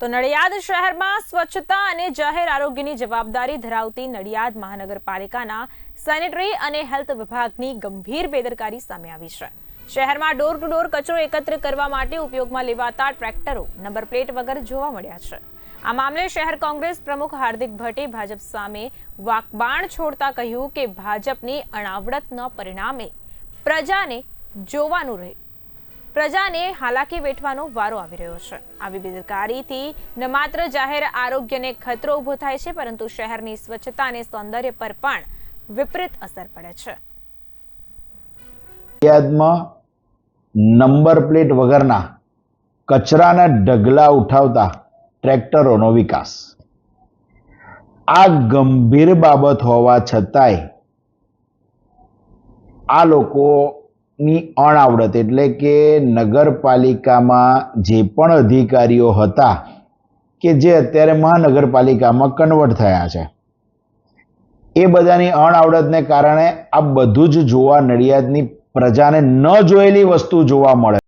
તો નડિયાદ શહેરમાં સ્વચ્છતા અને જાહેર આરોગ્યની જવાબદારી ધરાવતી નડિયાદ મહાનગરપાલિકાના સેનેટરી અને હેલ્થ વિભાગની ગંભીર બેદરકારી સામે આવી છે. શહેરમાં ડોર ટુ ડોર કચરો એકત્ર કરવા માટે ઉપયોગમાં લેવાતા ટ્રેક્ટરો નંબર પ્લેટ વગર જોવા મળ્યા છે. આ મામલે શહેર કોંગ્રેસ પ્રમુખ હાર્દિક ભટ્ટે ભાજપ સામે વાકબાણ છોડતા કહ્યું કે ભાજપની અણાવડતના પરિણામે પ્રજાને જોવાનું રહ્યું પ્રજાને હાલાકી વેઠવાનો વારો આવી રહ્યો છે. આવી બેદરકારીથી ન માત્ર જાહેર આરોગ્યને ખતરો ઊભો થાય છે, પરંતુ શહેરની સ્વચ્છતા અને સૌંદર્ય પર પણ વિપરીત અસર પડે છે. ફરિયાદમાં નંબર પ્લેટ વગરના કચરાના ઢગલા ઉઠાવતા ટ્રેક્ટરોનો વિકાસ. આ ગંભીર બાબત હોવા છતાંય આ લોકોની અણાવડત એટલે કે નગરપાલિકામાં જે પણ અધિકારીઓ હતા કે જે અત્યારે મહાનગરપાલિકામાં કન્વર્ટ થયા છે. એ બધાની અણઆવડતને કારણે આ બધું જ જોવા નડિયાદની પ્રજાને ન જોયેલી વસ્તુ જોવા મળે